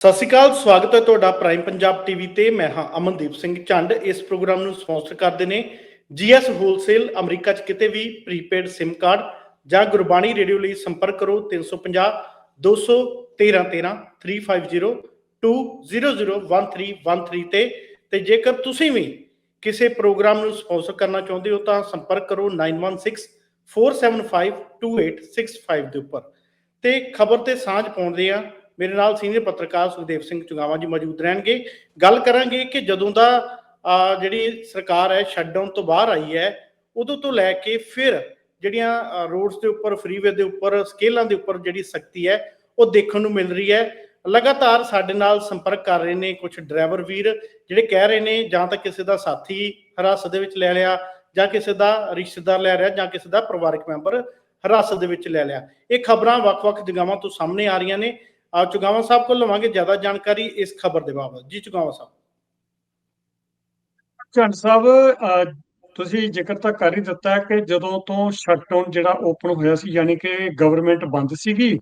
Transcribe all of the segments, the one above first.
ਸਤਿ ਸ਼੍ਰੀ ਅਕਾਲ, ਸਵਾਗਤ ਹੈ ਤੁਹਾਡਾ ਪ੍ਰਾਈਮ ਪੰਜਾਬ ਟੀਵੀ ਤੇ। ਮੈਂ ਹਾਂ ਅਮਨਦੀਪ ਸਿੰਘ ਝੰਡ। ਇਸ ਪ੍ਰੋਗਰਾਮ ਨੂੰ ਸਪਾਂਸਰ ਕਰਦੇ ਨੇ ਜੀਐਸ ਹੋਲਸੇਲ ਅਮਰੀਕਾ 'ਚ ਕਿਤੇ ਵੀ ਪ੍ਰੀਪੇਡ SIM ਕਾਰਡ ਜਾਂ ਗੁਰਬਾਣੀ ਰੇਡੀਓ ਲਈ ਸੰਪਰਕ ਕਰੋ। 350 213 13 350 2001313 ਤੇ। ਤੇ ਜੇਕਰ ਤੁਸੀਂ ਵੀ ਕਿਸੇ ਪ੍ਰੋਗਰਾਮ ਨੂੰ ਸਪਾਂਸਰ ਕਰਨਾ ਚਾਹੁੰਦੇ ਹੋ ਤਾਂ ਸੰਪਰਕ ਕਰੋ 916 475 2865 ਦੇ ਉੱਪਰ। ਤੇ ਖਬਰ ਤੇ ਸਾਂਝ ਪਾਉਂਦੇ ਆ ਮੇਰੇ ਨਾਲ ਸੀਨੀਅਰ ਪੱਤਰਕਾਰ ਸੁਖਦੇਵ ਸਿੰਘ ਚੁਗਾਵਾ ਜੀ ਮੌਜੂਦ ਰਹਿਣਗੇ। ਗੱਲ ਕਰਾਂਗੇ ਕਿ ਜਦੋਂ ਦਾ ਜਿਹੜੀ ਸਰਕਾਰ ਹੈ ਸ਼ਟਡਾਊਨ ਤੋਂ ਬਾਹਰ ਆਈ ਹੈ, ਉਦੋਂ ਤੋਂ ਲੈ ਕੇ ਫਿਰ ਜਿਹੜੀਆਂ ਰੋਡਸ ਦੇ ਉੱਪਰ ਫਰੀਵੇ ਦੇ ਉੱਪਰ ਸਕੇਲਾਂ ਦੇ ਉੱਪਰ ਜਿਹੜੀ ਸਖਤੀ ਹੈ, ਉਹ ਦੇਖਣ ਨੂੰ ਮਿਲ ਰਹੀ ਹੈ। ਲਗਾਤਾਰ ਸਾਡੇ ਨਾਲ ਸੰਪਰਕ ਕਰ ਰਹੇ ਨੇ ਕੁਝ ਡਰਾਈਵਰ ਵੀਰ, ਜਿਹੜੇ ਕਹਿ ਰਹੇ ਨੇ ਜਾਂ ਤਾਂ ਕਿਸੇ ਦਾ ਸਾਥੀ ਹਿਰਾਸਤ ਦੇ ਵਿੱਚ ਲੈ ਲਿਆ, ਜਾਂ ਕਿਸੇ ਦਾ ਰਿਸ਼ਤੇਦਾਰ ਲੈ ਰਿਹਾ, ਜਾਂ ਕਿਸੇ ਦਾ ਪਰਿਵਾਰਕ ਮੈਂਬਰ ਹਿਰਾਸਤ ਦੇ ਵਿੱਚ ਲੈ ਲਿਆ। ਇਹ ਖਬਰਾਂ ਵੱਖ-ਵੱਖ ਜਗ੍ਹਾਵਾਂ ਤੋਂ ਸਾਹਮਣੇ ਆ ਰਹੀਆਂ ਨੇ। ਆ ਚੁਗਾਵਾ ਸਾਹਿਬ ਕੋਲ ਲਵਾਂਗੇ ਜ਼ਿਆਦਾ ਜਾਣਕਾਰੀ ਇਸ ਖਬਰ ਦੇ ਬਾਬਤ। ਜੀ ਚੁਗਾਵਾ ਸਾਹਿਬ। ਝੰਡ ਸਾਹਿਬ ਤੁਸੀਂ ਜ਼ਿਕਰ ਤਾਂ ਕਰ ਹੀ ਦਿੱਤਾ ਕਿ ਜਦੋਂ ਤੋਂ ਸ਼ਟਡਾਊਨ ਜਿਹੜਾ ਓਪਨ ਹੋਇਆ ਸੀ, ਯਾਨੀ ਕਿ ਗਵਰਨਮੈਂਟ ਬੰਦ ਸੀਗੀ,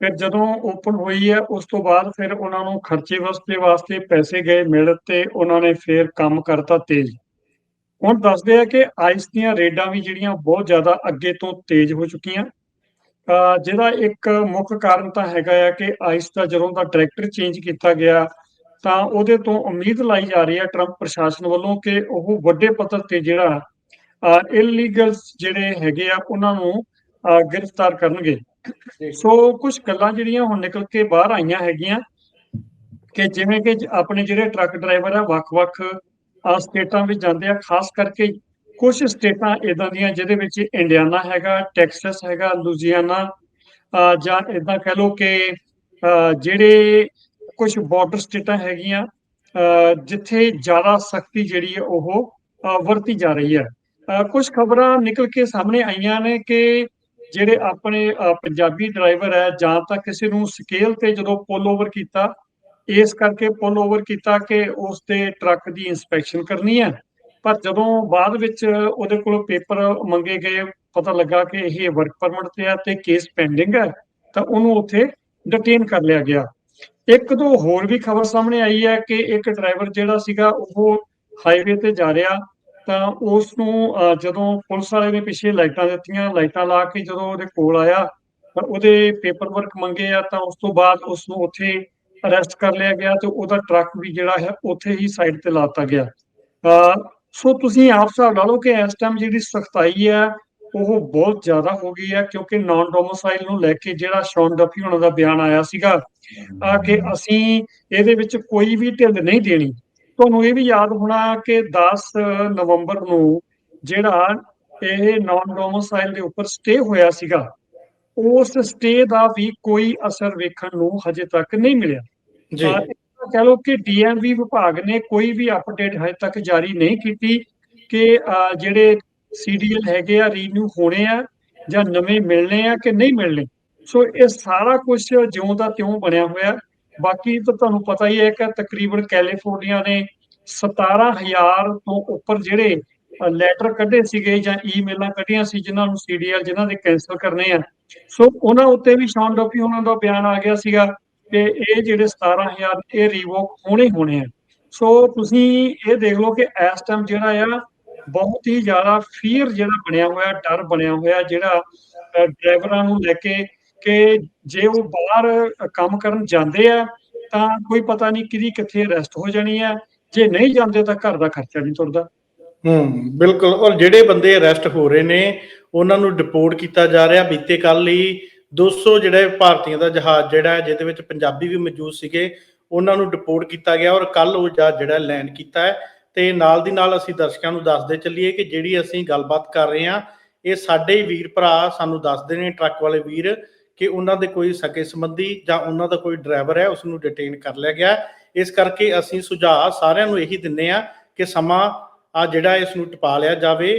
ਫਿਰ ਜਦੋਂ ਓਪਨ ਹੋਈ ਹੈ, ਉਸ ਤੋਂ ਬਾਅਦ ਫਿਰ ਉਹਨਾਂ ਨੂੰ ਖਰਚੇ ਵਾਸਤੇ ਵਾਸਤੇ ਪੈਸੇ ਗਏ ਮਿਲ ਤੇ ਉਹਨਾਂ ਨੇ ਫਿਰ ਕੰਮ ਕਰਤਾ ਤੇਜ਼। ਹੁਣ ਦੱਸਦੇ ਆ ਕਿ ਆਈਸ ਦੀਆਂ ਰੇਡਾਂ ਵੀ ਜਿਹੜੀਆਂ ਬਹੁਤ ਜ਼ਿਆਦਾ ਅੱਗੇ ਤੋਂ ਤੇਜ਼ ਹੋ ਚੁੱਕੀਆਂ। ਜਿਹਦਾ ਇੱਕ ਮੁੱਖ ਕਾਰਨ ਤਾਂ ਹੈਗਾ ਆ ਕਿ ਆਈਸ ਦਾ ਜਦੋਂ ਦਾ ਡਾਇਰੈਕਟਰ ਚੇਂਜ ਕੀਤਾ ਗਿਆ ਤਾਂ ਉਹਦੇ ਤੋਂ ਉਮੀਦ ਲਾਈ ਜਾ ਰਹੀ ਹੈ ਟਰੰਪ ਪ੍ਰਸ਼ਾਸਨ ਵੱਲੋਂ ਕਿ ਉਹ ਵੱਡੇ ਪੱਧਰ ਤੇ ਜਿਹੜਾ ਇਲੀਗਲਸ ਜਿਹੜੇ ਹੈਗੇ ਆ ਉਹਨਾਂ ਨੂੰ ਗ੍ਰਿਫਤਾਰ ਕਰਨਗੇ। ਸੋ ਕੁਝ ਗੱਲਾਂ ਜਿਹੜੀਆਂ ਹੁਣ ਨਿਕਲ ਕੇ ਬਾਹਰ ਆਈਆਂ ਹੈਗੀਆਂ ਕਿ ਜਿਵੇਂ ਕਿ ਆਪਣੇ ਜਿਹੜੇ ਟਰੱਕ ਡਰਾਈਵਰ ਆ ਵੱਖ-ਵੱਖ ਸਟੇਟਾਂ ਵਿੱਚ ਜਾਂਦੇ ਆ ਖਾਸ ਕਰਕੇ ਕੁਝ ਸਟੇਟਾਂ ਇਦਾਂ ਦੀਆਂ ਜਿਹਦੇ ਵਿੱਚ ਇੰਡੀਆਨਾ ਹੈਗਾ, ਟੈਕਸਸ ਹੈਗਾ ਲੁਜ਼ੀਆਨਾ ਜਾਂ ਇਦਾਂ ਕਹਿ ਲਓ ਕਿ ਜਿਹੜੇ ਕੁਝ ਬਾਰਡਰ ਸਟੇਟਾਂ ਹੈਗੀਆਂ ਜਿੱਥੇ ਜ਼ਿਆਦਾ ਸਖਤੀ ਜਿਹੜੀ ਹੈ ਉਹ ਵਰਤੀ ਜਾ ਰਹੀ ਹੈ। ਕੁਝ ਖਬਰਾਂ ਨਿਕਲ ਕੇ ਸਾਹਮਣੇ ਆਈਆਂ ਨੇ ਕਿ ਜਿਹੜੇ ਆਪਣੇ ਪੰਜਾਬੀ ਡਰਾਈਵਰ ਹੈ, ਜਾਂ ਤਾਂ ਕਿਸੇ ਨੂੰ ਸਕੇਲ ਤੇ ਜਦੋਂ ਪੁੱਲ ਓਵਰ ਕੀਤਾ, ਇਸ ਕਰਕੇ ਪੁੱਲ ਓਵਰ ਕੀਤਾ ਕਿ ਉਸ ਤੇ ਟਰੱਕ ਦੀ ਇਨਸਪੈਕਸ਼ਨ ਕਰਨੀ ਹੈ। ਪਰ ਜਦੋਂ ਬਾਅਦ ਵਿੱਚ ਉਹਦੇ ਕੋਲ ਪੇਪਰ ਮੰਗੇ ਗਏ ਪਤਾ ਲੱਗਾ ਕਿ ਇਹ ਵਰਕ ਪਰਮਿਟ ਤੇ ਹੈ ਤੇ ਕੇਸ ਪੈਂਡਿੰਗ ਹੈ ਤਾਂ ਉਹਨੂੰ ਉੱਥੇ ਡਿਟੇਨ ਕਰ ਲਿਆ ਗਿਆ। ਇੱਕ ਦੋ ਹੋਰ ਵੀ ਖਬਰ ਸਾਹਮਣੇ ਆਈ ਹੈ ਕਿ ਇੱਕ ਡਰਾਈਵਰ ਜਿਹੜਾ ਸੀਗਾ ਉਹ ਹਾਈਵੇ ਤੇ ਜਾ ਰਿਹਾ ਤਾਂ ਉਸ ਨੂੰ ਜਦੋਂ ਪੁਲਿਸ ਵਾਲੇ ਨੇ ਪਿੱਛੇ ਲਾਈਟਾਂ ਦਿੱਤੀਆਂ ਲਾਈਟਾਂ ਲਾ ਕੇ ਜਦੋਂ ਉਹਦੇ ਕੋਲ ਆਇਆ ਤਾਂ ਉਹਦੇ ਪੇਪਰ ਵਰਕ ਮੰਗੇ ਆ ਤਾਂ ਉਸ ਤੋਂ ਬਾਅਦ ਉਸ ਨੂੰ ਉੱਥੇ ਅਰੈਸਟ ਕਰ ਲਿਆ ਗਿਆ ਤੇ ਉਹਦਾ ਟਰੱਕ ਵੀ ਜਿਹੜਾ ਹੈ ਉੱਥੇ ਹੀ ਸਾਈਡ ਤੇ ਲਾਤਾ ਗਿਆ। ਅਹ, ਸੋ ਤੁਸੀਂ ਆਪ ਹਿਸਾਬ ਲਾ ਲਓ ਕਿ ਇਸ ਟਾਈਮ ਜਿਹੜੀ ਸਖਤਾਈ ਹੈ ਉਹ ਬਹੁਤ ਜ਼ਿਆਦਾ ਹੋ ਗਈ ਹੈ ਕਿਉਂਕਿ ਨਾਨ ਡੋਮਿਸਾਈਲ ਨੂੰ ਲੈ ਕੇ ਜਿਹੜਾ ਸ਼ੌਨ ਡਫੀ ਹੋਣਾ ਦਾ ਬਿਆਨ ਆਇਆ ਸੀਗਾ ਆ ਕਿ ਅਸੀਂ ਇਹਦੇ ਵਿੱਚ ਕੋਈ ਵੀ ਢਿੱਲ ਨਹੀਂ ਦੇਣੀ। ਤੁਹਾਨੂੰ ਇਹ ਵੀ ਯਾਦ ਹੋਣਾ ਕਿ 10 ਨਵੰਬਰ ਨੂੰ ਜਿਹੜਾ ਇਹ ਨਾਨ ਡੋਮਿਸਾਈਲ ਦੇ ਉੱਪਰ ਸਟੇ ਹੋਇਆ ਸੀਗਾ ਉਸ ਸਟੇ ਦਾ ਵੀ ਕੋਈ ਅਸਰ ਵੇਖਣ ਨੂੰ ਹਜੇ ਤੱਕ ਨਹੀਂ ਮਿਲਿਆ। ਜੀ। ਕਹਿ ਲਓ ਕਿ ਡੀਐਮਵੀ ਵਿਭਾਗ ਨੇ ਕੋਈ ਵੀ ਅਪਡੇਟ ਹਜੇ ਤੱਕ ਜਾਰੀ ਨਹੀਂ ਕੀਤੀ ਕਿ ਜਿਹੜੇ ਸੀਡੀਐਲ ਹੈਗੇ ਆ ਰੀਨਿਊ ਹੋਣੇ ਆ ਜਾਂ ਨਵੇਂ ਮਿਲਣੇ ਆ ਕਿ ਨਹੀਂ ਮਿਲਣੇ। ਸੋ ਇਹ ਸਾਰਾ ਕੁਝ ਜਿਉਂ ਦਾ ਤਿਉਂ ਬਣਿਆ ਹੋਇਆ। ਬਾਕੀ ਤਾਂ ਤੁਹਾਨੂੰ ਪਤਾ ਹੀ ਹੈ ਕਿ ਤਕਰੀਬਨ ਕੈਲੀਫੋਰਨੀਆ ਨੇ 17000 ਤੋਂ ਉੱਪਰ ਜਿਹੜੇ ਲੈਟਰ ਕੱਢੇ ਸੀਗੇ ਜਾਂ ਈਮੇਲਾਂ ਕੱਢੀਆਂ ਸੀ ਜਿਨ੍ਹਾਂ ਨੂੰ ਸੀਡੀਐਲ ਜਿਨ੍ਹਾਂ ਦੇ ਕੈਂਸਲ ਕਰਨੇ ਆ। ਸੋ ਉਹਨਾਂ ਉੱਤੇ ਵੀ ਸ਼ੌਨ ਡੋਪੀ ਉਹਨਾਂ ਦਾ ਬਿਆਨ ਆ ਗਿਆ ਸੀਗਾ ਕਿ ਇਹ ਜਿਹੜੇ 17000 ਇਹ ਰੀਵੋਕ ਹੋਣੇ ਹੋਣੇ ਆ। ਸੋ ਤੁਸੀਂ ਇਹ ਦੇਖ ਲਓ ਕਿ ਇਸ ਟਾਈਮ ਜਿਹੜਾ ਆ, ਬਹੁਤ ਹੀ ਜ਼ਿਆਦਾ ਫੀਅਰ ਜਿਹੜਾ ਬਣਿਆ ਹੋਇਆ, ਡਰ ਬਣਿਆ ਹੋਇਆ, ਜਿਹੜਾ ਡਰਾਈਵਰਾਂ ਨੂੰ ਲੈ ਕੇ ਕਿ ਜੇ ਉਹ ਬਾਹਰ ਕੰਮ ਕਰਨ ਜਾਂਦੇ ਆ, ਤਾਂ ਕੋਈ ਪਤਾ ਨਹੀਂ ਕਿਹਦੀ ਕਿੱਥੇ ਅਰੈਸਟ ਹੋ ਜਾਣੀ ਹੈ ਜੇ ਨਹੀਂ ਜਾਂਦੇ ਤਾਂ ਘਰ ਦਾ ਖਰਚਾ ਨਹੀਂ ਤੁਰਦਾ। ਹੂੰ, ਬਿਲਕੁਲ। ਔਰ ਜਿਹੜੇ ਬੰਦੇ ਅਰੈਸਟ ਹੋ ਰਹੇ ਨੇ, ਉਹਨਾਂ ਨੂੰ ਡਿਪੋਰਟ ਕੀਤਾ ਜਾ ਰਿਹਾ। ਬੀਤੇ ਕੱਲ ਹੀ 200 ਜਿਹੜੇ ਭਾਰਤੀਆਂ ਦਾ ਜਹਾਜ਼ ਜਿਹੜਾ ਹੈ, ਜਿਹਦੇ ਵਿੱਚ ਪੰਜਾਬੀ ਵੀ ਮੌਜੂਦ ਸੀਗੇ ਉਹਨਾਂ ਨੂੰ ਡਿਪੋਰਟ ਕੀਤਾ ਗਿਆ ਔਰ ਕੱਲ ਉਹ ਜਹਾਜ਼ ਜਿਹੜਾ ਲੈਂਡ ਕੀਤਾ ਹੈ। ਤੇ ਨਾਲ ਦੀ ਨਾਲ ਅਸੀਂ ਦਰਸ਼ਕਾਂ ਨੂੰ ਦੱਸਦੇ ਚੱਲੀਏ ਕਿ ਜਿਹੜੀ ਅਸੀਂ ਗੱਲਬਾਤ ਕਰ ਰਹੇ ਹਾਂ ਇਹ ਸਾਡੇ ਵੀਰ ਭਰਾ ਸਾਨੂੰ ਦੱਸਦੇ ਨੇ ਟਰੱਕ ਵਾਲੇ ਵੀਰ ਕਿ ਉਹਨਾਂ ਦੇ ਕੋਈ ਸਕੇ ਸੰਬੰਧੀ ਜਾਂ ਉਹਨਾਂ ਦਾ ਕੋਈ ਡਰਾਈਵਰ ਹੈ ਉਸ ਨੂੰ ਡਿਟੇਨ ਕਰ ਲਿਆ ਗਿਆ ਇਸ ਕਰਕੇ ਅਸੀਂ ਸੁਝਾਅ ਸਾਰਿਆਂ ਨੂੰ ਇਹੀ ਦਿੰਨੇ ਆ ਕਿ ਸਮਾਂ ਆ ਜਿਹੜਾ ਇਸ ਨੂੰ ਟਪਾ ਲਿਆ ਜਾਵੇ।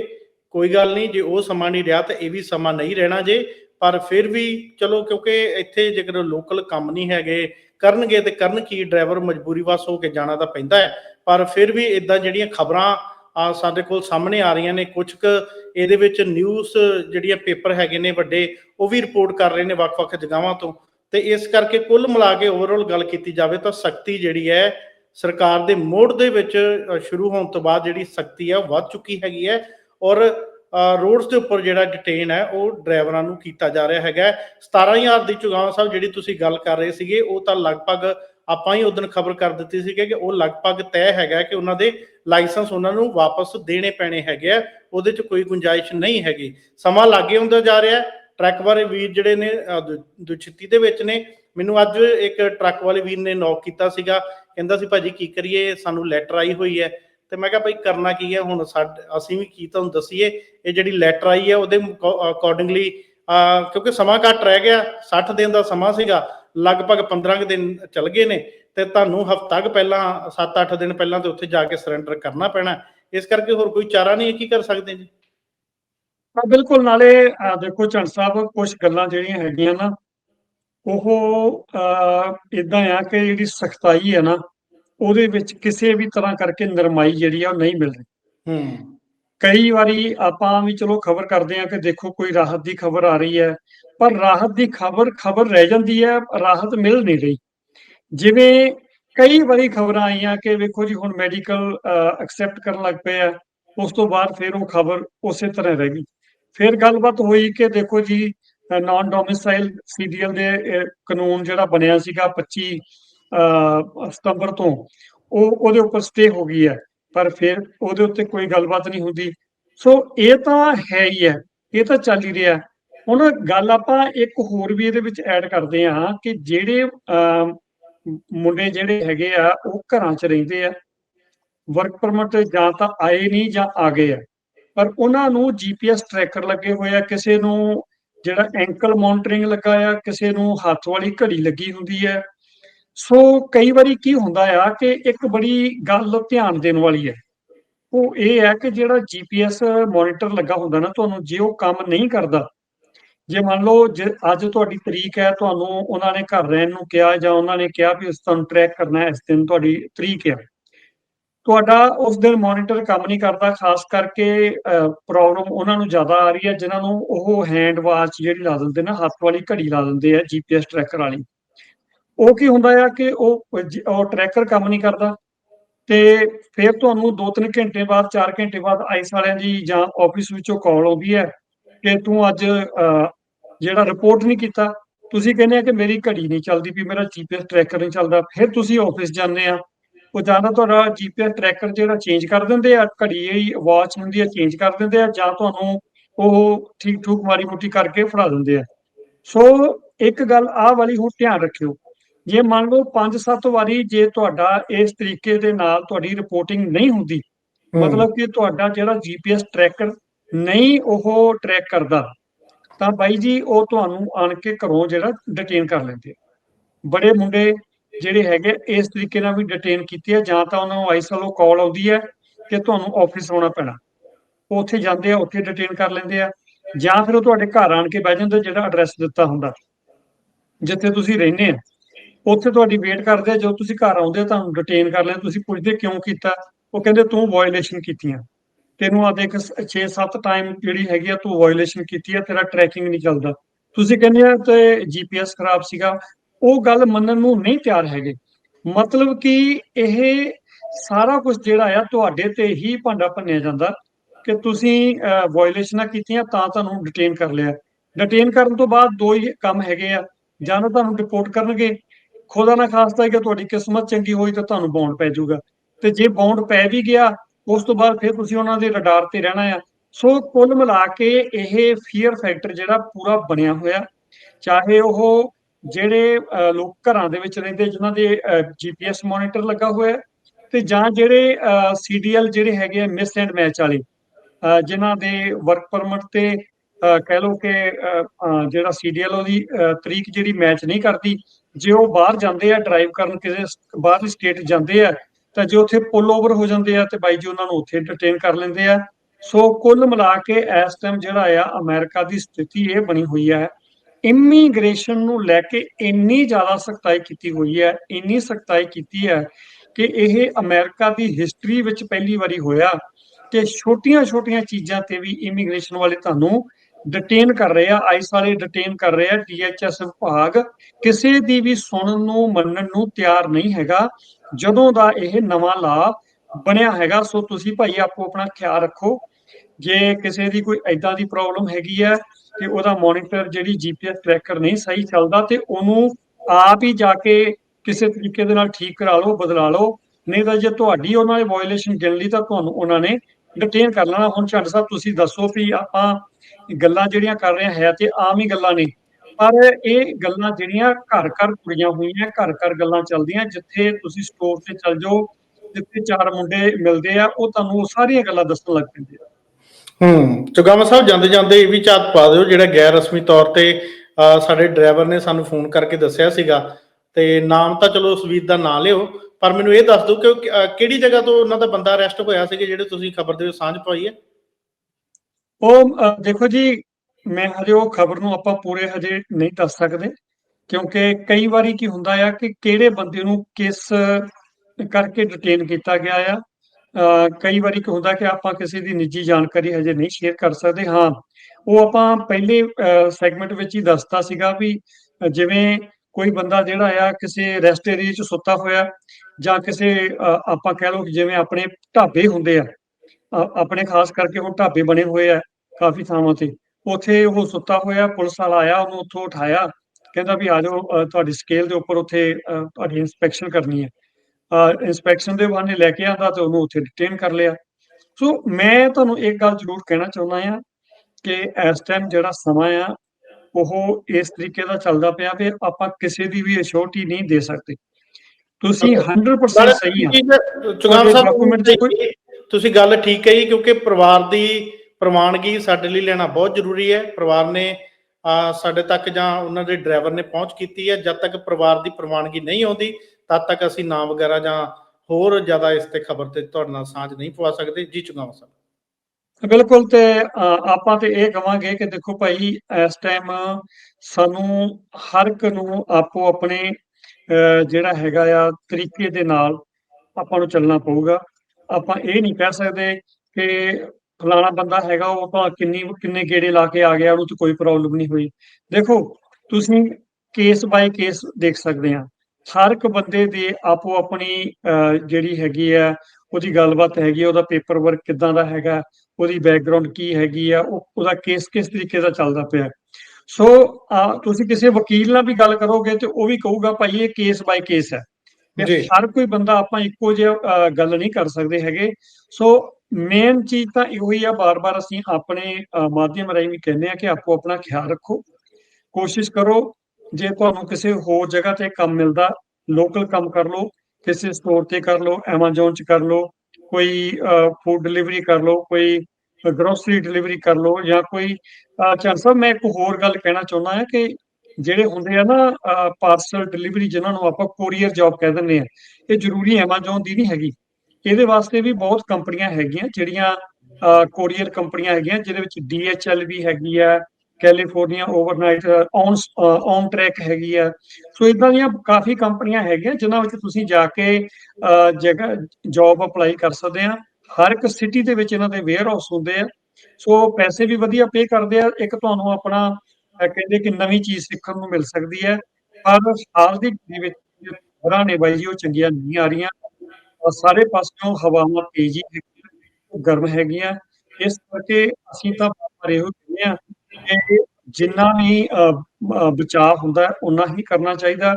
ਕੋਈ ਗੱਲ ਨਹੀਂ ਜੇ ਉਹ ਸਮਾਂ ਨਹੀਂ ਰਿਹਾ ਤਾਂ ਇਹ ਵੀ ਸਮਾਂ ਨਹੀਂ ਰਹਿਣਾ ਜੇ। ਪਰ ਫਿਰ ਵੀ ਚਲੋ ਕਿਉਂਕਿ ਇੱਥੇ ਜੇਕਰ ਲੋਕਲ ਕੰਮ ਨਹੀਂ ਹੈਗੇ, ਕਰਨਗੇ ਤੇ ਕਰਨ ਕੀ ਡਰਾਈਵਰ ਮਜਬੂਰੀ ਵਸ ਹੋ ਕੇ ਜਾਣਾ ਤਾਂ ਪੈਂਦਾ ਹੈ। ਪਰ ਫਿਰ ਵੀ ਇਦਾਂ ਜਿਹੜੀਆਂ ਖਬਰਾਂ ਆ ਸਾਡੇ ਕੋਲ ਸਾਹਮਣੇ ਆ ਰਹੀਆਂ ਨੇ ਕੁਝ ਕੁ ਇਹਦੇ ਵਿੱਚ ਨਿਊਜ਼ ਜਿਹੜੀਆਂ ਪੇਪਰ ਹੈਗੇ ਨੇ ਵੱਡੇ, ਉਹ ਵੀ ਰਿਪੋਰਟ ਕਰ ਰਹੇ ਨੇ ਵੱਖ-ਵੱਖ ਜਗ੍ਹਾਵਾਂ ਤੋਂ। ਤੇ ਇਸ ਕਰਕੇ ਕੁੱਲ ਮਿਲਾ ਕੇ ਓਵਰਆਲ ਗੱਲ ਕੀਤੀ ਜਾਵੇ ਤਾਂ ਸਖਤੀ ਜਿਹੜੀ ਹੈ, ਸਰਕਾਰ ਦੇ ਮੋੜ ਦੇ ਵਿੱਚ ਸ਼ੁਰੂ ਹੋਣ ਤੋਂ ਬਾਅਦ ਜਿਹੜੀ ਸਖਤੀ ਹੈ ਉਹ ਵੱਧ ਚੁੱਕੀ ਹੈਗੀ ਹੈ। ਔਰ ਰੋਡਸ ਦੇ ਉੱਪਰ ਜਿਹੜਾ ਡਿਟੇਨ ਹੈ ਉਹ ਡਰਾਈਵਰਾਂ ਨੂੰ ਕੀਤਾ ਜਾ ਰਿਹਾ ਹੈਗਾ 17000 ਦੀ ਚੁਗਾਵਾਂ ਸਾਹਿਬ ਜਿਹੜੀ ਤੁਸੀਂ ਗੱਲ ਕਰ ਰਹੇ ਸੀਗੇ ਉਹ ਤਾਂ ਲਗਭਗ ਆਪਾਂ ਹੀ ਉਦੋਂ ਖਬਰ ਕਰ ਦਿੱਤੀ ਸੀ ਕਿ ਉਹ ਲਗਭਗ ਤੈਅ ਹੈਗਾ ਕਿ ਉਹਨਾਂ ਦੇ ਲਾਇਸੈਂਸ ਉਹਨਾਂ ਨੂੰ ਵਾਪਸ ਦੇਣੇ ਪੈਣੇ ਹੈਗੇ ਆ ਉਹਦੇ 'ਚ ਕੋਈ ਗੁੰਜਾਇਸ਼ ਨਹੀਂ ਹੈਗੀ। ਸਮਾਂ ਲਾਗੇ ਹੁੰਦਾ ਜਾ ਰਿਹਾ ਟਰੱਕ ਵਾਲੇ ਵੀਰ ਜਿਹੜੇ ਨੇ ਅ, ਦੇ ਵਿੱਚ ਨੇ। ਮੈਨੂੰ ਅੱਜ ਇੱਕ ਟਰੱਕ ਵਾਲੇ ਵੀਰ ਨੇ ਨੌਕ ਕੀਤਾ ਸੀਗਾ। ਕਹਿੰਦਾ ਸੀ ਭਾਜੀ ਕੀ ਕਰੀਏ? ਸਾਨੂੰ ਲੈਟਰ ਆਈ ਹੋਈ ਹੈ। ਤੇ ਮੈਂ ਕਿਹਾ ਭਾਈ ਕਰਨਾ ਕੀ ਹੈ? ਹੁਣ ਅਸੀਂ ਵੀ ਕੀ ਤੁਹਾਨੂੰ ਦਸੀਏ, ਇਹ ਜਿਹੜੀ ਲੈਟਰ ਆਈ ਹੈ, ਉਹਦੇ ਅਕੋਰਡਿੰਗਲੀ ਕਿਉਂਕਿ ਸਮਾਂ ਘੱਟ ਰਹਿ ਗਿਆ 60 ਦਿਨ ਦਾ ਸਮਾਂ ਸੀਗਾ, ਲਗਭਗ 15 ਦਿਨ ਚੱਲ ਗਏ ਨੇ, ਤੇ ਤੁਹਾਨੂੰ ਹਫ਼ਤਾ ਕੁ ਪਹਿਲਾਂ 7-8 ਦਿਨ ਪਹਿਲਾਂ ਤੇ ਉੱਥੇ ਜਾ ਕੇ ਸਰੈਂਡਰ ਕਰਨਾ ਪੈਣਾ ਇਸ ਕਰਕੇ ਹੋਰ ਕੋਈ ਚਾਰਾ ਨਹੀਂ ਕੀ ਕਰ ਸਕਦੇ ਜੀ? ਬਿਲਕੁਲ, ਨਾਲੇ ਦੇਖੋ ਚੰਦ ਸਾਹਿਬ ਕੁਝ ਗੱਲਾਂ ਜਿਹੜੀਆਂ ਹੈਗੀਆਂ ਨਾ, ਉਹ ਇਦਾਂ ਆ ਕਿ ਜਿਹੜੀ ਸਖਤਾਈ ਹੈ ਨਾ ਉਹਦੇ ਵਿੱਚ ਕਿਸੇ ਵੀ ਤਰ੍ਹਾਂ ਕਰਕੇ ਨਰਮਾਈ ਜਿਹੜੀ ਆ ਉਹ ਨਹੀਂ ਮਿਲ ਰਹੀ ਹੂੰ। ਕਈ ਵਾਰੀ ਆਪਾਂ ਵੀ ਚਲੋ ਖਬਰ ਕਰਦੇ ਆ ਕਿ ਦੇਖੋ ਕੋਈ ਰਾਹਤ ਦੀ ਖਬਰ ਆ ਰਹੀ ਹੈ ਪਰ ਰਾਹਤ ਦੀ ਖਬਰ ਖਬਰ ਰਹਿ ਜਾਂਦੀ ਹੈ ਰਾਹਤ ਮਿਲ ਨਹੀਂ ਰਹੀ। ਜਿਵੇਂ ਕਈ ਵਾਰੀ ਖਬਰਾਂ ਆਈਆਂ ਕਿ ਵੇਖੋ ਜੀ ਹੁਣ ਮੈਡੀਕਲ ਐਕਸੈਪਟ ਕਰਨ ਲੱਗ ਪਏ ਆ ਉਸ ਤੋਂ ਬਾਅਦ ਫਿਰ ਉਹ ਖਬਰ ਉਸੇ ਤਰ੍ਹਾਂ ਰਹਿ ਗਈ। ਫਿਰ ਗੱਲਬਾਤ ਹੋਈ ਕਿ ਦੇਖੋ ਜੀ ਨਾਨ ਡੋਮਿਸਾਈਲ ਸੀਡੀਐਲ ਦੇ ਕਾਨੂੰਨ ਜਿਹੜਾ ਬਣਿਆ ਸੀਗਾ 25 ਅਹ, ਸਤੰਬਰ ਤੋਂ। ਉਹ ਉਹਦੇ ਉੱਪਰ ਸਟੇ ਹੋ ਗਈ ਹੈ। ਪਰ ਫਿਰ ਉਹਦੇ ਉੱਤੇ ਕੋਈ ਗੱਲਬਾਤ ਨਹੀਂ ਹੁੰਦੀ। ਸੋ ਇਹ ਤਾਂ ਹੈ ਹੀ ਹੈ। ਇਹ ਤਾਂ ਚੱਲ ਹੀ ਰਿਹਾ। ਹੁਣ ਗੱਲ ਆਪਾਂ ਇੱਕ ਹੋਰ ਵੀ ਇਹਦੇ ਵਿੱਚ ਐਡ ਕਰਦੇ ਹਾਂ ਕਿ ਜਿਹੜੇ ਮੁੰਡੇ ਜਿਹੜੇ ਹੈਗੇ ਆ, ਉਹ ਘਰਾਂ 'ਚ ਰਹਿੰਦੇ ਆ। ਵਰਕ ਪਰਮਿਟ ਜਾਂ ਤਾਂ ਆਏ ਨਹੀਂ ਜਾਂ ਆ ਗਏ ਆ। ਪਰ ਉਹਨਾਂ ਨੂੰ ਜੀਪੀਐਸ ਟਰੈਕਰ ਲੱਗੇ ਹੋਏ ਆ। ਕਿਸੇ ਨੂੰ ਜਿਹੜਾ ਐਂਕਲ ਮੋਨਿਟਰਿੰਗ ਲੱਗਾ ਆ, ਕਿਸੇ ਨੂੰ ਹੱਥ ਵਾਲੀ ਘੜੀ ਲੱਗੀ ਹੁੰਦੀ ਹੈ। ਸੋ ਕਈ ਵਾਰੀ ਕੀ ਹੁੰਦਾ ਆ ਕਿ ਇੱਕ ਬੜੀ ਗੱਲ ਧਿਆਨ ਦੇਣ ਵਾਲੀ ਹੈ। ਉਹ ਇਹ ਹੈ ਕਿ ਜਿਹੜਾ ਜੀਪੀਐਸ ਮੋਨੀਟਰ ਲੱਗਾ ਹੁੰਦਾ ਨਾ, ਤੁਹਾਨੂੰ ਜੇ ਉਹ ਕੰਮ ਨਹੀਂ ਕਰਦਾ, ਜੇ ਮੰਨ ਲਓ ਜੇ ਅੱਜ ਤੁਹਾਡੀ ਤਰੀਕ ਹੈ, ਤੁਹਾਨੂੰ ਉਹਨਾਂ ਨੇ ਘਰ ਰਹਿਣ ਨੂੰ ਕਿਹਾ ਜਾਂ ਉਹਨਾਂ ਨੇ ਕਿਹਾ ਵੀ ਉਸ ਤੁਹਾਨੂੰ ਟਰੈਕ ਕਰਨਾ ਹੈ, ਇਸ ਦਿਨ ਤੁਹਾਡੀ ਤਰੀਕ ਹੈ। ਤੁਹਾਡਾ ਉਸ ਦਿਨ ਮੋਨੀਟਰ ਕੰਮ ਨਹੀਂ ਕਰਦਾ, ਖਾਸ ਕਰਕੇ ਪ੍ਰੋਬਲਮ ਉਹਨਾਂ ਨੂੰ ਜ਼ਿਆਦਾ ਆ ਰਹੀ ਹੈ, ਜਿਨ੍ਹਾਂ ਨੂੰ ਉਹ ਹੈਂਡ ਵਾਚ ਜਿਹੜੀ ਲਾ ਦਿੰਦੇ ਨਾ, ਹੱਥ ਵਾਲੀ ਘੜੀ ਲਾ ਦਿੰਦੇ ਆ ਜੀਪੀਐਸ ਟਰੈਕਰ ਵਾਲੀ। ਉਹ ਕੀ ਹੁੰਦਾ ਆ ਕਿ ਉਹ ਉਹ ਟਰੈਕਰ ਕੰਮ ਨਹੀਂ ਕਰਦਾ ਤੇ ਫਿਰ ਤੁਹਾਨੂੰ 2-3 ਘੰਟੇ ਬਾਅਦ 4 ਘੰਟੇ ਬਾਅਦ ਆਈਸ ਵਾਲਿਆਂ ਦੀ ਜਾਂ ਆਫਿਸ ਵਿੱਚੋਂ ਕਾਲ ਆਉਂਦੀ ਹੈ ਕਿ ਤੂੰ ਅੱਜ ਜਿਹੜਾ ਰਿਪੋਰਟ ਨਹੀਂ ਕੀਤਾ, ਤੁਸੀਂ ਕਹਿੰਦੇ ਆ ਕਿ ਮੇਰੀ ਘੜੀ ਨਹੀਂ ਚੱਲਦੀ ਵੀ ਮੇਰਾ ਜੀਪੀਐਸ ਟਰੈਕਰ ਨਹੀਂ ਚੱਲਦਾ, ਫਿਰ ਤੁਸੀਂ ਆਫਿਸ ਜਾਂਦੇ ਆ। ਉਹ ਜਾਂ ਤਾਂ ਤੁਹਾਡਾ ਜੀਪੀਐਸ ਟਰੈਕਰ ਜਿਹੜਾ ਚੇਂਜ ਕਰ ਦਿੰਦੇ ਆ, ਘੜੀ ਜਿਹੜੀ ਵਾਚ ਹੁੰਦੀ ਆ ਚੇਂਜ ਕਰ ਦਿੰਦੇ ਆ, ਜਾਂ ਤੁਹਾਨੂੰ ਉਹ ਠੀਕ ਠੂਕ ਮਾਰੀ ਮੋਟੀ ਕਰਕੇ ਫੜਾ ਦਿੰਦੇ ਆ। ਸੋ ਇੱਕ ਗੱਲ, ਆਹ ਵਾਲੀ ਹੁਣ ਧਿਆਨ ਰੱਖਿਓ। ਜੇ ਮੰਨ ਲਓ 5-7 ਵਾਰੀ ਜੇ ਤੁਹਾਡਾ ਇਸ ਤਰੀਕੇ ਦੇ ਨਾਲ ਤੁਹਾਡੀ ਰਿਪੋਰਟਿੰਗ ਨਹੀਂ ਹੁੰਦੀ ਮਤਲਬ ਕਿ ਤੁਹਾਡਾ ਜਿਹੜਾ ਜੀਪੀਐਸ ਟਰੈਕਰ ਨਹੀਂ ਉਹ ਟਰੈਕ ਕਰਦਾ ਤਾਂ ਬਾਈ ਜੀ ਉਹ ਤੁਹਾਨੂੰ ਆਣ ਕੇ ਘਰੋਂ ਜਿਹੜਾ ਡਿਟੇਨ ਕਰ ਲੈਂਦੇ। ਬੜੇ ਮੁੰਡੇ ਜਿਹੜੇ ਹੈਗੇ ਇਸ ਤਰੀਕੇ ਨਾਲ ਵੀ ਡਿਟੇਨ ਕੀਤੇ ਆ ਜਾਂ ਤਾਂ ਉਹਨਾਂ ਨੂੰ ਆਈਸ ਵੱਲੋਂ ਕਾਲ ਆਉਂਦੀ ਹੈ ਕਿ ਤੁਹਾਨੂੰ ਆਫਿਸ ਆਉਣਾ ਪੈਣਾ। ਉਹ ਉੱਥੇ ਜਾਂਦੇ ਆ ਉੱਥੇ ਡਿਟੇਨ ਕਰ ਲੈਂਦੇ ਆ ਜਾਂ ਫਿਰ ਉਹ ਤੁਹਾਡੇ ਘਰ ਆਣ ਕੇ ਬਹਿ ਜਾਂਦੇ ਜਿਹੜਾ ਐਡਰੈਸ ਦਿੱਤਾ ਹੁੰਦਾ ਜਿੱਥੇ ਤੁਸੀਂ ਰਹਿੰਦੇ ਆ। ਉੱਥੇ ਤੁਹਾਡੀ ਵੇਟ ਕਰਦੇ ਜਦੋਂ ਤੁਸੀਂ ਘਰ ਆਉਂਦੇ ਤੁਹਾਨੂੰ ਡਿਟੇਨ ਕਰ ਲਿਆ ਤੁਸੀਂ ਪੁੱਛਦੇ ਕਿਉਂ ਕੀਤਾ? ਉਹ ਕਹਿੰਦੇ ਤੂੰ ਵਾਇਲੇਸ਼ਨ ਕੀਤੀਆਂ। ਤੈਨੂੰ ਆ ਦੇਖ 6-7 ਟਾਈਮ ਜਿਹੜੀ ਹੈਗੀ ਆ, ਤੂੰ ਵਾਇਲੇਸ਼ਨ ਕੀਤੀ ਆ, ਤੇਰਾ ਟਰੈਕਿੰਗ ਨਹੀਂ ਚੱਲਦਾ। ਤੁਸੀਂ ਕਹਿੰਦੇ ਆ ਤੇ ਜੀਪੀਐਸ ਖਰਾਬ ਸੀਗਾ। ਉਹ ਗੱਲ ਮੰਨਣ ਨੂੰ ਨਹੀਂ ਤਿਆਰ ਹੈਗੇ। ਮਤਲਬ ਕਿ ਇਹ ਸਾਰਾ ਕੁਝ ਜਿਹੜਾ ਆ, ਤੁਹਾਡੇ ਤੇ ਹੀ ਭਾਂਡਾ ਭੰਨਿਆ ਜਾਂਦਾ ਕਿ ਤੁਸੀਂ ਵਾਇਲੇਸ਼ਨਾਂ ਕੀਤੀਆਂ, ਤਾਂ ਤੁਹਾਨੂੰ ਡਿਟੇਨ ਕਰ ਲਿਆ। ਡਿਟੇਨ ਕਰਨ ਤੋਂ ਬਾਅਦ ਦੋ ਹੀ ਕੰਮ ਹੈਗੇ ਆ। ਜਾਂ ਤਾਂ ਤੁਹਾਨੂੰ ਰਿਪੋਰਟ ਕਰਨਗੇ ਖੁਦਾ ਨਾ ਖਾਸਤਾ ਕਿ ਤੁਹਾਡੀ ਕਿਸਮਤ ਚੰਗੀ ਹੋਈ ਤਾਂ ਤੁਹਾਨੂੰ ਬੌਂਡ ਪੈ ਜਾਊਗਾ। ਤੇ ਜੇ ਬੌਂਡ ਪੈ ਵੀ ਗਿਆ ਉਸ ਤੋਂ ਬਾਅਦ ਫਿਰ ਤੁਸੀਂ ਉਹਨਾਂ ਦੇ ਰਡਾਰ ਤੇ ਰਹਿਣਾ ਆ। ਸੋ ਕੁੱਲ ਮਿਲਾ ਕੇ ਇਹ ਫੀਅਰ ਫੈਕਟਰ ਜਿਹੜਾ ਪੂਰਾ ਬਣਿਆ ਹੋਇਆ ਚਾਹੇ ਉਹ ਜਿਹੜੇ ਲੋਕ ਘਰਾਂ ਦੇ ਵਿੱਚ ਰਹਿੰਦੇ ਜਿਨ੍ਹਾਂ ਦੇ ਜੀਪੀਐਸ ਮੋਨੀਟਰ ਲੱਗਾ ਹੋਇਆ ਤੇ ਜਾਂ ਜਿਹੜੇ ਸੀਡੀਐਲ ਜਿਹੜੇ ਹੈਗੇ ਆ ਮਿਸ ਐਂਡ ਮੈਚ ਵਾਲੇ ਅਹ, ਜਿਨ੍ਹਾਂ ਦੇ ਵਰਕ ਪਰਮਿਟ ਤੇ ਕਹਿ ਲਓ ਕਿ ਅਹ, ਅਹ, ਜਿਹੜਾ ਸੀਡੀਐਲ ਉਹਦੀ ਤਰੀਕ ਜਿਹੜੀ ਮੈਚ ਨਹੀਂ ਕਰਦੀ ਜੇ ਉਹ ਬਾਹਰ ਜਾਂਦੇ ਆ ਡਰਾਈਵ ਕਰਨ ਕਿਸੇ ਬਾਹਰਲੀ ਸਟੇਟ ਜਾਂਦੇ ਆ, ਤਾਂ ਜੇ ਉੱਥੇ ਪੁੱਲ ਓਵਰ ਹੋ ਜਾਂਦੇ ਆ, ਤੇ ਬਾਈ ਜੀ ਉਹਨਾਂ ਨੂੰ ਉੱਥੇ ਡਿਟੇਨ ਕਰ ਲੈਂਦੇ ਆ। ਸੋ ਕੁੱਲ ਮਿਲਾ ਕੇ ਇਸ ਟਾਈਮ ਜਿਹੜਾ ਆ, ਅਮਰੀਕਾ ਦੀ ਸਥਿਤੀ ਇਹ ਬਣੀ ਹੋਈ ਹੈ ਇਮੀਗ੍ਰੇਸ਼ਨ ਨੂੰ ਲੈ ਕੇ ਇੰਨੀ ਜ਼ਿਆਦਾ ਸਖਤਾਈ ਕੀਤੀ ਹੋਈ ਹੈ ਇੰਨੀ ਸਖਤਾਈ ਕੀਤੀ ਹੈ ਕਿ ਇਹ ਅਮਰੀਕਾ ਦੀ ਹਿਸਟਰੀ ਵਿੱਚ ਪਹਿਲੀ ਵਾਰੀ ਹੋਇਆ। ਕਿ ਛੋਟੀਆਂ-ਛੋਟੀਆਂ ਚੀਜ਼ਾਂ ਤੇ ਵੀ ਇਮੀਗ੍ਰੇਸ਼ਨ ਵਾਲੇ ਤੁਹਾਨੂੰ ਡਿਟੇਨ ਕਰ ਰਹੇ ਆ ਆਈਸ ਵਾਲੇ ਡਿਟੇਨ ਕਰ ਰਹੇ ਆ ਡੀਐਚਐਸ ਵਿਭਾਗ। ਕਿਸੇ ਦੀ ਵੀ ਸੁਣਨ ਨੂੰ, ਮੰਨਣ ਨੂੰ ਤਿਆਰ ਨਹੀਂ ਹੈਗਾ। ਜਦੋਂ ਦਾ ਇਹ ਨਵਾਂ ਲਾ ਬਣਿਆ ਹੈਗਾ, ਸੋ ਤੁਸੀਂ ਭਾਈ ਆਪੋ ਆਪਣਾ ਖਿਆਲ ਰੱਖੋ। ਜੇ ਕਿਸੇ ਦੀ ਕੋਈ ਐਦਾਂ ਦੀ ਪ੍ਰੋਬਲਮ ਹੈਗੀ ਹੈ ਕਿ ਉਹਦਾ ਮੋਨੀਟਰ ਜਿਹੜੀ ਜੀਪੀਐਸ ਟਰੈਕਰ ਨਹੀਂ ਸਹੀ ਚੱਲਦਾ ਤੇ ਉਹਨੂੰ ਆਪ ਹੀ ਜਾ ਕੇ ਕਿਸੇ ਤਰੀਕੇ ਦੇ ਨਾਲ ਠੀਕ ਕਰਾ ਲਓ, ਬਦਲਾ ਲਓ। ਨਹੀਂ ਤਾਂ ਜੇ ਤੁਹਾਡੀ ਉਹਨਾਂ ਨੇ ਵਾਇਓਲੇਸ਼ਨ ਗਿਣ ਲਈ ਤਾਂ ਤੁਹਾਨੂੰ ਉਹਨਾਂ ਨੇ ਡਿਟੇਨ ਕਰ ਲੈਣਾ। ਹੁਣ ਛੱਡ ਸਾਹਿਬ, ਤੁਸੀਂ ਦੱਸੋ ਵੀ ਆਪਾਂ ਗੱਲਾਂ ਜਿਹੜੀਆਂ ਕਰ ਰਹੇ ਹੈ ਤੇ ਆਮ ਹੀ ਗੱਲਾਂ ਨੇ। ਪਰ ਇਹ ਗੱਲਾਂ ਜਿਹੜੀਆਂ ਘਰ ਘਰ ਕੁੜੀਆਂ ਹੋਈਆਂ, ਘਰ ਘਰ ਗੱਲਾਂ ਚੱਲਦੀਆਂ। ਜਿੱਥੇ ਤੁਸੀਂ ਸਟੋਰ ਤੇ ਚੱਲ ਜਾਓ, ਜਿੱਥੇ ਚਾਰ ਮੁੰਡੇ ਮਿਲਦੇ ਆ, ਉਹ ਤੁਹਾਨੂੰ ਉਹ ਸਾਰੀਆਂ ਗੱਲਾਂ ਦੱਸਣ ਲੱਗ ਪੈਂਦੇ ਆ। ਹੂੰ ਚੁਗਾਮਾ ਸਾਹਿਬ, ਜਾਂਦੇ ਜਾਂਦੇ ਇਹ ਵੀ ਝਾਤ ਪਾ ਦਿਓ, ਜਿਹੜਾ ਗੈਰ ਰਸਮੀ ਤੌਰ ਤੇ ਸਾਡੇ ਡਰਾਈਵਰ ਨੇ ਸਾਨੂੰ ਫੋਨ ਕਰਕੇ ਦੱਸਿਆ ਸੀਗਾ। ਤੇ ਨਾਮ ਤਾਂ ਚਲੋ ਉਸ ਦਾ ਨਾਂ ਲਿਓ ਪਰ ਮੈਨੂੰ ਇਹ ਦੱਸ ਦਿਓ ਕਿ ਅਹ, ਕਿਹੜੀ ਜਗ੍ਹਾ ਤੋਂ ਉਹਨਾਂ ਦਾ ਬੰਦਾ ਅਰੈਸਟ ਹੋਇਆ ਸੀਗਾ ਜਿਹੜੇ ਤੁਸੀਂ ਖਬਰ ਦੇ ਵਿੱਚ ਸਾਂਝ ਪਾਈ ਹੈ? ਉਹ ਅ, ਦੇਖੋ ਜੀ ਮੈਂ ਹਜੇ ਉਹ ਖਬਰ ਨੂੰ ਆਪਾਂ ਪੂਰੇ ਹਜੇ ਨਹੀਂ ਦੱਸ ਸਕਦੇ ਕਿਉਂਕਿ ਕਈ ਵਾਰੀ ਕੀ ਹੁੰਦਾ ਆ ਕਿ ਕਿਹੜੇ ਬੰਦੇ ਨੂੰ ਕਿਸ ਕਰਕੇ ਡਿਟੇਨ ਕੀਤਾ ਗਿਆ ਆ। ਅ, ਕਈ ਵਾਰੀ ਕੀ ਹੁੰਦਾ ਕਿ ਆਪਾਂ ਕਿਸੇ ਦੀ ਨਿੱਜੀ ਜਾਣਕਾਰੀ ਹਜੇ ਨਹੀਂ ਸ਼ੇਅਰ ਕਰ ਸਕਦੇ। ਹਾਂ ਉਹ ਆਪਾਂ ਪਹਿਲੇ ਸੈਗਮੈਂਟ ਵਿੱਚ ਹੀ ਦੱਸਤਾ ਸੀਗਾ ਵੀ ਅ, ਜਿਵੇਂ ਕੋਈ ਬੰਦਾ ਜਿਹੜਾ ਆ ਕਿਸੇ ਰੈਸਟ ਏਰੀਆ 'ਚ ਸੁੱਤਾ ਹੋਇਆ ਜਾਂ ਕਿਸੇ ਆਪਾਂ ਕਹਿ ਲਓ ਜਿਵੇਂ ਆਪਣੇ ਢਾਬੇ ਹੁੰਦੇ ਆ ਆਪਣੇ ਖਾਸ ਕਰਕੇ ਉਹ ਢਾਬੇ ਬਣੇ ਹੋਏ ਆ ਕਾਫੀ ਥਾਵਾਂ ਤੇ। ਉੱਥੇ ਉਹ ਸੁੱਤਾ ਹੋਇਆ, ਪੁਲਿਸ ਵਾਲਾ ਆਇਆ, ਉਹਨੂੰ ਉੱਥੋਂ ਉਠਾਇਆ, ਕਹਿੰਦਾ ਵੀ ਆ ਜਾਓ ਤੁਹਾਡੀ ਸਕੇਲ ਦੇ ਉੱਪਰ ਉੱਥੇ ਤੁਹਾਡੀ ਇਨਸਪੈਕਸ਼ਨ ਕਰਨੀ ਹੈ ਇਨਸਪੈਕਸ਼ਨ ਦੇ ਬਹਾਨੇ ਲੈ ਕੇ ਆਂਦਾ ਤੇ ਉਹਨੂੰ ਉੱਥੇ ਡਿਟੇਨ ਕਰ ਲਿਆ। ਸੋ ਮੈਂ ਤੁਹਾਨੂੰ ਇੱਕ ਗੱਲ ਜ਼ਰੂਰ ਕਹਿਣਾ ਚਾਹੁੰਦਾ ਆ ਕਿ ਇਸ ਟਾਈਮ ਜਿਹੜਾ ਸਮਾਂ ਆ, ਉਹ ਇਸ ਤਰੀਕੇ ਦਾ ਚੱਲਦਾ ਪਿਆ ਵੀ ਆਪਾਂ ਕਿਸੇ ਦੀ ਵੀ ਅਸ਼ੋਰਟੀ ਨਹੀਂ ਦੇ ਸਕਦੇ। ਤੁਸੀਂ 100% ਸਹੀ ਆ। ਚੁਗਾਮ ਸਾਹਿਬ ਤੁਸੀਂ ਗੱਲ ਠੀਕ ਕਹੀ ਕਿਉਂਕਿ ਪਰਿਵਾਰ ਦੀ ਪ੍ਰਵਾਨਗੀ ਸਾਡੇ ਲਈ ਲੈਣਾ ਬਹੁਤ ਜ਼ਰੂਰੀ ਹੈ। ਪਰਿਵਾਰ ਨੇ ਸਾਡੇ ਤੱਕ ਜਾਂ ਉਹਨਾਂ ਦੇ ਡਰਾਈਵਰ ਨੇ ਪਹੁੰਚ ਕੀਤੀ ਹੈ। ਜਦ ਤੱਕ ਪਰਿਵਾਰ ਦੀ ਪ੍ਰਵਾਨਗੀ ਨਹੀਂ ਆਉਂਦੀ ਤਦ ਤੱਕ ਅਸੀਂ ਨਾਮ ਵਗੈਰਾ ਜਾਂ ਹੋਰ ਜ਼ਿਆਦਾ ਇਸ ਤੇ ਖਬਰ ਤੇ ਤੁਹਾਡੇ ਨਾਲ ਸਾਂਝ ਨਹੀਂ ਪਵਾ ਸਕਦੇ। ਜੀ ਚੁਗਾਮ ਸਾਹਿਬ। ਬਿਲਕੁਲ ਤੇ ਆਪਾਂ ਤੇ ਇਹ ਕਵਾਂਗੇ ਕਿ ਦੇਖੋ ਭਾਈ ਇਸ ਟਾਈਮ ਸਾਨੂੰ ਹਰ ਇੱਕ ਨੂੰ ਆਪੋ ਆਪਣੇ ਜਿਹੜਾ ਹੈਗਾ ਆ ਤਰੀਕੇ ਦੇ ਨਾਲ ਆਪਾਂ ਨੂੰ ਚੱਲਣਾ ਪਊਗਾ। ਆਪਾਂ ਇਹ ਨਹੀਂ ਕਹਿ ਸਕਦੇ ਕਿ ਫਲਾਣਾ ਬੰਦਾ ਹੈਗਾ ਉਹ ਤਾਂ ਕਿੰਨੀ ਕਿੰਨੇ ਗੇੜੇ ਲਾ ਕੇ ਆ ਗਿਆ ਉਹਨੂੰ ਤਾਂ ਕੋਈ ਪ੍ਰੋਬਲਮ ਨਹੀਂ ਹੋਈ। ਦੇਖੋ ਤੁਸੀਂ ਕੇਸ ਬਾਈ ਕੇਸ ਦੇਖ ਸਕਦੇ ਆ। ਹਰ ਇੱਕ ਬੰਦੇ ਦੇ ਆਪੋ ਆਪਣੀ ਅ, ਜਿਹੜੀ ਹੈਗੀ ਆ ਉਹਦੀ ਗੱਲਬਾਤ ਹੈਗੀ ਆ ਉਹਦਾ ਪੇਪਰ ਵਰਕ ਕਿਦਾਂ ਦਾ ਹੈਗਾ ਉਹਦੀ ਬੈਕਗ੍ਰਾਉਂਡ ਕੀ ਹੈਗੀ ਆ ਉਹ ਉਹਦਾ ਕੇਸ ਕਿਸ ਤਰੀਕੇ ਦਾ ਚੱਲਦਾ ਪਿਆ। ਸੋ ਤੁਸੀਂ ਕਿਸੇ ਵਕੀਲ ਨਾਲ ਵੀ ਗੱਲ ਕਰੋਗੇ ਤੇ ਉਹ ਵੀ ਕਹੂਗਾ ਭਾਈ ਇਹ ਕੇਸ ਬਾਈ ਕੇਸ ਹੈ। ਹਰ ਕੋਈ ਬੰਦਾ ਆਪਾਂ ਇੱਕੋ ਜਿਹਾ ਗੱਲ ਨਹੀਂ ਕਰ ਸਕਦੇ ਹੈਗੇ। ਸੋ ਮੇਨ ਚੀਜ਼ ਤਾਂ ਇਹੋ ਹੀ ਆ ਬਾਰ-ਬਾਰ ਅਸੀਂ ਆਪਣੇ ਮਾਧਿਅਮ ਰਾਹੀਂ ਵੀ ਕਹਿੰਦੇ ਆ ਕਿ ਆਪੋ ਆਪਣਾ ਖਿਆਲ ਰੱਖੋ। ਕੋਸ਼ਿਸ਼ ਕਰੋ ਜੇ ਤੁਹਾਨੂੰ ਕਿਸੇ ਹੋਰ ਜਗ੍ਹਾ ਤੇ ਕੰਮ ਮਿਲਦਾ ਲੋਕਲ ਕੰਮ ਕਰ ਲਓ ਕਿਸੇ ਸਟੋਰ ਤੇ ਕਰ ਲਓ ਐਮਾਜ਼ੋਨ 'ਚ ਕਰ ਲਓ ਕੋਈ ਫੂਡ ਡਿਲੀਵਰੀ ਕਰ ਲਓ ਕੋਈ ਗਰੋਸਰੀ ਡਿਲੀਵਰੀ ਕਰ ਲਓ ਜਾਂ ਕੋਈ ਅਹ, ਸਾਹਿਬ ਮੈਂ ਇੱਕ ਹੋਰ ਗੱਲ ਕਹਿਣਾ ਚਾਹੁੰਦਾ ਹਾਂ ਕਿ ਜਿਹੜੇ ਹੁੰਦੇ ਆ ਨਾ ਪਾਰਸਲ ਡਿਲੀਵਰੀ ਜਿਨ੍ਹਾਂ ਨੂੰ ਆਪਾਂ ਕੋਰੀਅਰ ਜੌਬ ਕਹਿ ਦਿੰਦੇ ਆ ਇਹ ਜ਼ਰੂਰੀ ਐਮਾਜ਼ੋਨ ਦੀ ਨਹੀਂ ਹੈਗੀ। ਇਹਦੇ ਵਾਸਤੇ ਵੀ ਬਹੁਤ ਕੰਪਨੀਆਂ ਹੈਗੀਆਂ ਜਿਹੜੀਆਂ ਕੋਰੀਅਰ ਕੰਪਨੀਆਂ ਹੈਗੀਆਂ ਜਿਹਦੇ ਵਿੱਚ DHL ਵੀ ਹੈਗੀ ਆ California overnight on on track ਹੈਗੀ ਆ। ਸੋ ਇਦਾਂ ਦੀਆਂ ਕਾਫੀ ਕੰਪਨੀਆਂ ਹੈਗੀਆਂ ਜਿਨ੍ਹਾਂ ਵਿੱਚ ਤੁਸੀਂ ਜਾ ਕੇ ਜਗ੍ਹਾ ਜੌਬ ਅਪਲਾਈ ਕਰ ਸਕਦੇ ਆ। ਹਰ ਇੱਕ ਸਿਟੀ ਦੇ ਵਿੱਚ ਇਹਨਾਂ ਦੇ ਵੇਅਰ ਹਾਊਸ ਹੁੰਦੇ ਆ। ਸੋ ਪੈਸੇ ਵੀ ਵਧੀਆ ਪੇ ਕਰਦੇ ਆ। ਇੱਕ ਤੁਹਾਨੂੰ ਆਪਣਾ ਕਹਿੰਦੇ ਕਿ ਨਵੀਂ ਚੀਜ਼ ਸਿੱਖਣ ਨੂੰ ਮਿਲ ਸਕਦੀ ਹੈ। ਪਰ ਹਾਲ ਦੀ ਘੜੀ ਵਿੱਚ ਖਬਰਾਂ ਬਾਈ ਜੀ, ਉਹ ਚੰਗੀਆਂ ਨਹੀਂ ਆ ਰਹੀਆਂ। ਸਾਰੇ ਪਾਸਿਓਂ ਹਵਾਵਾਂ ਤੇਜ਼ੀ ਹੈਗੀਆਂ, ਗਰਮ ਹੈਗੀਆਂ। ਇਸ ਕਰਕੇ ਅਸੀਂ ਤਾਂ ਬਾਰ ਇਹੋ ਕਹਿੰਦੇ ਆ ਕਿ ਜਿੰਨਾ ਵੀ ਬਚਾਅ ਹੁੰਦਾ ਹੈ ਉਨਾ ਹੀ ਕਰਨਾ ਚਾਹੀਦਾ।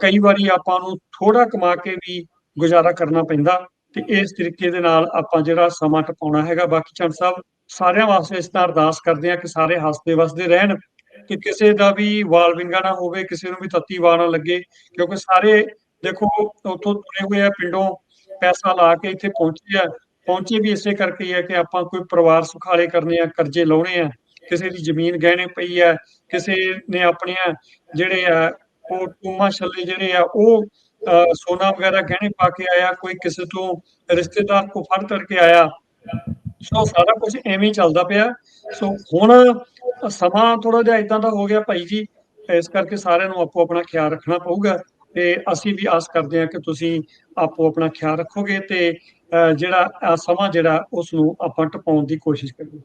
ਕਈ ਵਾਰੀ ਆਪਾਂ ਨੂੰ ਥੋੜਾ ਕਮਾ ਕੇ ਵੀ ਗੁਜ਼ਾਰਾ ਕਰਨਾ ਪੈਂਦਾ। ਤੇ ਇਸ ਤਰੀਕੇ ਦੇ ਨਾਲ ਆਪਾਂ ਜਿਹੜਾ ਸਮਾਂ ਟਪਾਉਣਾ ਹੈਗਾ, ਬਾਕੀ ਚੰਦ ਸਾਹਿਬ, ਸਾਰਿਆਂ ਵਾਸਤੇ ਇਸ ਤਰ੍ਹਾਂ ਅਰਦਾਸ ਕਰਦੇ ਆ ਕਿ ਸਾਰੇ ਹੱਸਦੇ ਵਸਦੇ ਰਹਿਣ, ਕਿ ਕਿਸੇ ਦਾ ਵੀ ਵਾਲ ਵਿੰਗਾ ਨਾ ਹੋਵੇ, ਕਿਸੇ ਨੂੰ ਵੀ ਤੱਤੀ ਵਾਹ ਨਾ ਲੱਗੇ, ਕਿਉਂਕਿ ਸਾਰੇ ਦੇਖੋ ਉੱਥੋਂ ਤੁਰੇ ਹੋਏ ਆ, ਪਿੰਡੋਂ ਪੈਸਾ ਲਾ ਕੇ ਇੱਥੇ ਪਹੁੰਚੇ ਆ, ਪਹੁੰਚੇ ਵੀ ਇਸੇ ਕਰਕੇ ਹੀ ਆ ਕਿ ਆਪਾਂ ਕੋਈ ਪਰਿਵਾਰ ਸੁਖਾਲੇ ਕਰਨੇ ਆ, ਕਰਜ਼ੇ ਲਾਉਣੇ ਆ, ਕਿਸੇ ਦੀ ਜ਼ਮੀਨ ਗਹਿਣੇ ਪਈ ਆ, ਕਿਸੇ ਨੇ ਆਪਣੀਆਂ ਜਿਹੜੇ ਆ ਉਹ ਟੂਮਾ ਛੱਲੇ ਜਿਹੜੇ ਆ, ਉਹ ਸੋਨਾ ਵਗੈਰਾ ਗਹਿਣੇ ਪਾ ਕੇ ਆਇਆ ਕੋਈ ਕਿਸੇ ਤੋਂ ਰਿਸ਼ਤੇਦਾਰ ਕੋ ਫੜ ਤੜ ਆਇਆ। ਸੋ ਸਾਰਾ ਕੁਝ ਐਵੇਂ ਹੀ ਚੱਲਦਾ ਪਿਆ। ਸੋ ਹੁਣ ਸਮਾਂ ਥੋੜਾ ਜਿਹਾ ਇਦਾਂ ਦਾ ਹੋ ਗਿਆ ਭਾਈ ਜੀ ਇਸ ਕਰਕੇ ਸਾਰਿਆਂ ਨੂੰ ਆਪੋ ਆਪਣਾ ਖਿਆਲ ਰੱਖਣਾ ਪਊਗਾ ਤੇ ਅਸੀਂ ਵੀ ਆਸ ਕਰਦੇ ਹਾਂ ਕਿ ਤੁਸੀਂ ਆਪੋ ਆਪਣਾ ਖਿਆਲ ਰੱਖੋਗੇ ਤੇ ਅਹ, ਜਿਹੜਾ ਸਮਾਂ ਜਿਹੜਾ ਉਸ ਨੂੰ ਆਪਾਂ ਟਪਾਉਣ ਦੀ ਕੋਸ਼ਿਸ਼ ਕਰੀਏ।